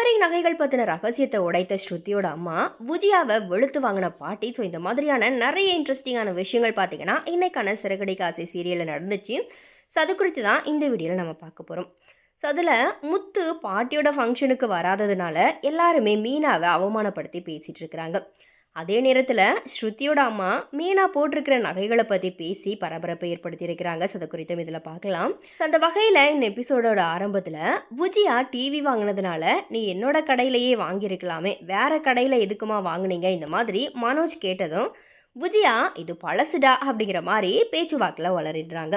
Covering நகைகள் பற்றின ரகசியத்தை உடைத்த ஸ்ருதியோட அம்மா விஜயாவை வெளுத்து வாங்கின பாட்டி. ஸோ இந்த மாதிரியான நிறைய இன்ட்ரெஸ்டிங்கான விஷயங்கள் பார்த்தீங்கன்னா இன்னைக்கான சிறுகடை காசை சீரியலில் நடந்துச்சு. ஸோ அது குறித்து தான் இந்த வீடியோவில் நம்ம பார்க்க போகிறோம் ஸோ அதில் முத்து பாட்டியோட ஃபங்க்ஷனுக்கு வராததுனால எல்லாருமே மீனாவை அவமானப்படுத்தி பேசிகிட்டு இருக்கிறாங்க. அதே நேரத்தில் ஸ்ருதியோட அம்மா மீனா போட்டிருக்கிற நகைகளை பற்றி பேசி பரபரப்பை ஏற்படுத்தியிருக்கிறாங்க. ஸோ அதை குறித்தும் இதில் பார்க்கலாம். ஸோ அந்த வகையில் இந்த எபிசோடோட ஆரம்பத்தில் விஜயா டிவி வாங்கினதுனால நீ என்னோட கடையிலேயே வாங்கியிருக்கலாமே. வேற கடையில் எதுக்குமா வாங்குனீங்க? இந்த மாதிரி மனோஜ் கேட்டதும் விஜயா இது பழசுடா? அப்படிங்கிற மாதிரி பேச்சுவாக்கில் வளரிடுறாங்க.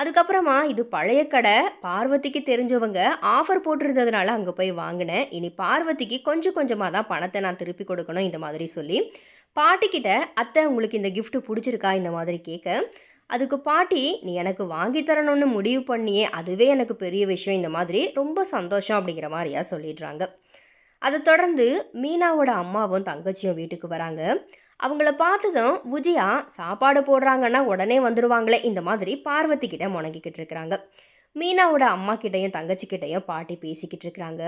அதுக்கப்புறமா இது பழைய கடை. பார்வதிக்கு தெரிஞ்சவங்க ஆஃபர் போட்டிருந்ததுனால அங்கே போய் வாங்கினேன். இனி பார்வதிக்கு கொஞ்சம் கொஞ்சமாக தான் பணத்தை நான் திருப்பி கொடுக்கணும் இந்த மாதிரி சொல்லி. பாட்டிக்கிட்ட அத்தை உங்களுக்கு இந்த கிஃப்ட் பிடிச்சிருக்கா? இந்த மாதிரி கேட்க அதுக்கு பாட்டி நீ எனக்கு வாங்கி தரணும்னு முடிவு பண்ணியே. அதுவே எனக்கு பெரிய விஷயம். இந்த மாதிரி ரொம்ப சந்தோஷம் அப்படிங்கிற மாதிரியா சொல்லிடுறாங்க. அதை தொடர்ந்து மீனாவோட அம்மாவும் தங்கச்சியும் வீட்டுக்கு வராங்க. அவங்கள பார்த்ததும் விஜயா சாப்பாடு போடுறாங்கன்னா உடனே வந்துடுவாங்களே இந்த மாதிரி பார்வதி கிட்ட முணங்கிக்கிட்டு இருக்கிறாங்க. மீனாவோட அம்மா கிட்டேயும் தங்கச்சிக்கிட்டேயும் பாட்டி பேசிக்கிட்டு இருக்கிறாங்க.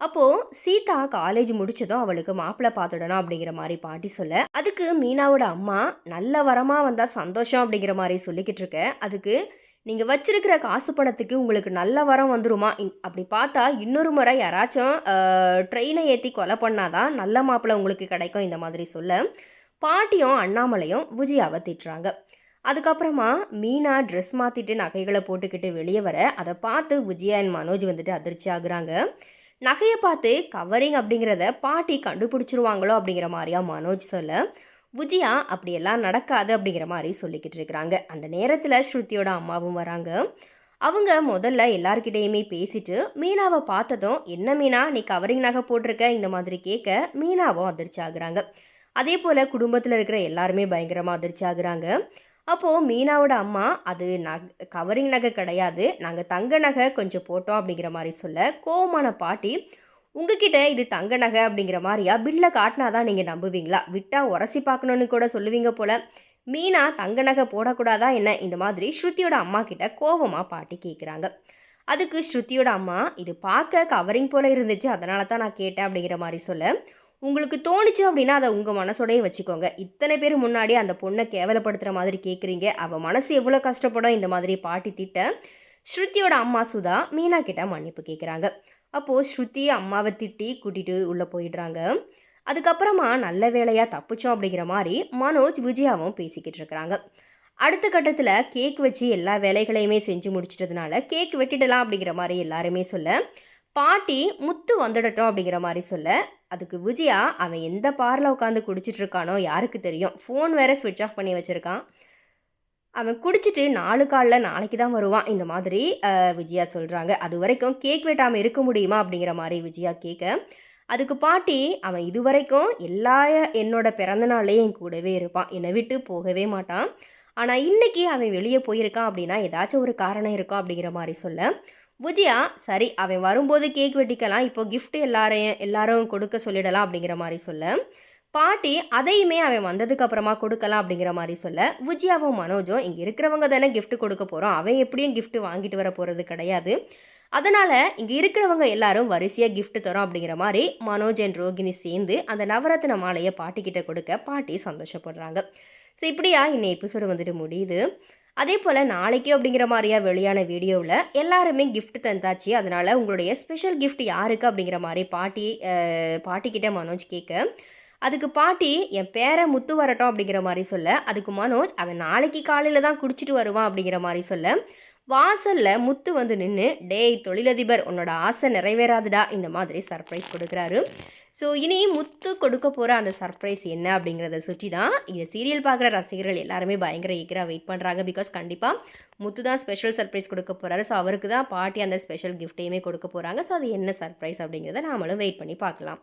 அப்போது சீதா காலேஜ் முடிச்சதும் அவளுக்கு மாப்பிள்ளை பார்த்துடணும் அப்படிங்கிற மாதிரி பாட்டி சொல்ல அதுக்கு மீனாவோட அம்மா நல்ல வரமாக வந்தால் சந்தோஷம் அப்படிங்கிற மாதிரி சொல்லிக்கிட்டு இருக்க அதுக்கு நீங்கள் வச்சிருக்கிற காசு பணத்துக்கு உங்களுக்கு நல்ல வரம் வந்துருமா? இன்- அப்படி பார்த்தா இன்னொரு முறை யாராச்சும் ட்ரெயினை ஏற்றி கொலை பண்ணாதான் நல்ல மாப்பிள்ளை உங்களுக்கு கிடைக்கும் இந்த மாதிரி சொல்ல பாட்டியும் அண்ணாமலையும் விஜயாவை திட்டுறாங்க. அதுக்கப்புறமா மீனா ட்ரெஸ் மாற்றிட்டு நகைகளை போட்டுக்கிட்டு வெளியே வர அதை பார்த்து விஜயா அண்ட் மனோஜ் வந்துட்டு அதிர்ச்சி ஆகுறாங்க. நகையை பார்த்து கவரிங் அப்படிங்கிறத பாட்டி கண்டுபிடிச்சிருவாங்களோ அப்படிங்கிற மாதிரியா மனோஜ் சொல்ல விஜயா அப்படியெல்லாம் நடக்காது அப்படிங்கிற மாதிரி சொல்லிக்கிட்டு இருக்கிறாங்க. அந்த நேரத்தில் ஸ்ருதியோட அம்மாவும் வராங்க. அவங்க முதல்ல எல்லார்கிட்டேயுமே பேசிட்டு மீனாவை பார்த்ததும் என்ன மீனா நீ கவரிங் நகை போட்டிருக்க இந்த மாதிரி கேட்க மீனாவும் அதிர்ச்சி ஆகுறாங்க. அதே போல் குடும்பத்தில் இருக்கிற எல்லாருமே பயங்கரமாக அதிர்ச்சி ஆகுறாங்க. அப்போது மீனாவோட அம்மா அது நக கவரிங் நகை கிடையாது. நாங்கள் தங்க நகை கொஞ்சம் போட்டோம் அப்படிங்கிற மாதிரி சொல்ல கோவமான பாட்டி உங்ககிட்ட இது தங்க நகை அப்படிங்கிற மாதிரியா பில்லை காட்டினா தான் நீங்கள் நம்புவீங்களா? விட்டால் உரசி பார்க்கணுன்னு கூட சொல்லுவீங்க போல. மீனா தங்க நகை போடக்கூடாதா என்ன? இந்த மாதிரி ஸ்ருதியோட அம்மா கிட்ட கோவமாக பாட்டி கேட்குறாங்க அதுக்கு ஸ்ருதியோட அம்மா இது பார்க்க கவரிங் போல் இருந்துச்சு அதனால தான் நான் கேட்டேன் அப்படிங்கிற மாதிரி சொல்ல உங்களுக்கு தோணுச்சு அப்படின்னா அதை உங்கள் மனசோடையே வச்சுக்கோங்க. இத்தனை பேர் முன்னாடி அந்த பொண்ணை கேவலப்படுத்துகிற மாதிரி கேட்குறீங்க அவள் மனசு எவ்வளோ கஷ்டப்படும்? இந்த மாதிரி பாட்டி திட்ட ஸ்ருதியோட அம்மா சுதா மீனா கிட்ட மன்னிப்பு கேட்குறாங்க அப்போது ஸ்ருதி அம்மாவை திட்டி கூட்டிகிட்டு உள்ளே போயிடுறாங்க. அதுக்கப்புறமா நல்ல வேலையாக தப்பிச்சோம் அப்படிங்கிற மாதிரி மனோஜ் விஜயாவும் பேசிக்கிட்டு இருக்கிறாங்க. அடுத்த கட்டத்தில் கேக் வச்சு எல்லா வேலைகளையுமே செஞ்சு முடிச்சிட்டதுனால கேக் வெட்டிடலாம் அப்படிங்கிற மாதிரி எல்லாருமே சொல்ல பாட்டி முத்து வந்துடட்டும் அப்படிங்கிற மாதிரி சொல்ல அதுக்கு விஜயா அவன் எந்த பாரில் உட்காந்து குடிச்சிட்ருக்கானோ யாருக்கு தெரியும். ஃபோன் வேற ஸ்விட்ச் ஆஃப் பண்ணி வச்சுருக்கான். அவன் குடிச்சிட்டு நாலு காலில் நாளைக்கு தான் வருவான். இந்த மாதிரி விஜயா சொல்கிறாங்க அது வரைக்கும் கேக் வெட்டாமல் இருக்க முடியுமா அப்படிங்கிற மாதிரி விஜயா கேட்க அதுக்கு பாட்டி அவன் இது வரைக்கும் எல்லா என்னோட பிறந்தநாளையும் என் கூடவே இருப்பான். என்னை விட்டு போகவே மாட்டான். ஆனால் இன்றைக்கி அவன் வெளியே போயிருக்கான் அப்படின்னா ஏதாச்சும் ஒரு காரணம் இருக்கும் அப்படிங்கிற மாதிரி சொல்ல விஜயா சரி அவன் வரும்போது கேக் வெட்டிக்கலாம் இப்போ கிஃப்ட் எல்லாரையும் எல்லாரும் கொடுக்க சொல்லிடலாம் அப்படிங்கிற மாதிரி சொல்ல. பாட்டி அதையுமே அவன் வந்ததுக்கு அப்புறமா கொடுக்கலாம் அப்படிங்கிற மாதிரி சொல்ல. விஜயாவும் மனோஜும் இங்கே இருக்கிறவங்க தானே கிஃப்ட் கொடுக்க போகிறோம் அவன் எப்படியும் கிஃப்ட் வாங்கிட்டு வர போகிறது கிடையாது. அதனால் இங்கே இருக்கிறவங்க எல்லாரும் வரிசையாக கிஃப்ட் தரோம் அப்படிங்கிற மாதிரி மனோஜ் அண்ட் ரோகிணி சேர்ந்து அந்த நவரத்ன மாலையை பாட்டிக்கிட்ட கொடுக்க பாட்டி சந்தோஷப்படுறாங்க. ஸோ இப்படியா இன்னை எபிசோடு வந்துட்டு முடியுது. அதே போல் நாளைக்கு அப்படிங்கிற மாதிரியா வெளியான வீடியோவில் எல்லாருமே கிஃப்ட் தந்தாச்சு. அதனால் உங்களுடைய ஸ்பெஷல் கிஃப்ட் யாருக்கு அப்படிங்கிற மாதிரி பாட்டி பாட்டிக்கிட்ட மனோஜ் கேட்க அதுக்கு பாட்டி என் பேரை முத்து வரட்டும் அப்படிங்கிற மாதிரி சொல்ல. அதுக்கு மனோஜ் அவன் நாளைக்கு காலையில் தான் குடிச்சிட்டு வருவான் அப்படிங்கிற மாதிரி சொல்ல. வாசலில் முத்து வந்து நின்று டேய் தொழிலதிபர் உன்னோட ஆசை நிறைவேறாதுடா. இந்த மாதிரி சர்ப்ரைஸ் கொடுக்குறாரு. ஸோ இனி முத்து கொடுக்க போகிற அந்த சர்ப்ரைஸ் என்ன அப்படிங்கிறத சுற்றி தான் இந்த சீரியல் பார்க்குற ரசிகர்கள் எல்லாருமே பயங்கர ஈக்கராக வெயிட் பண்ணுறாங்க பிகாஸ் கண்டிப்பாக முத்து தான் ஸ்பெஷல் சர்ப்ரைஸ் கொடுக்க போகிறாரு ஸோ அவருக்கு தான் பாட்டி அந்த ஸ்பெஷல் கிஃப்ட்டையுமே கொடுக்க போகிறாங்க ஸோ அது என்ன சர்ப்ரைஸ் அப்படிங்கிறத நாமளும் வெயிட் பண்ணி பார்க்கலாம்.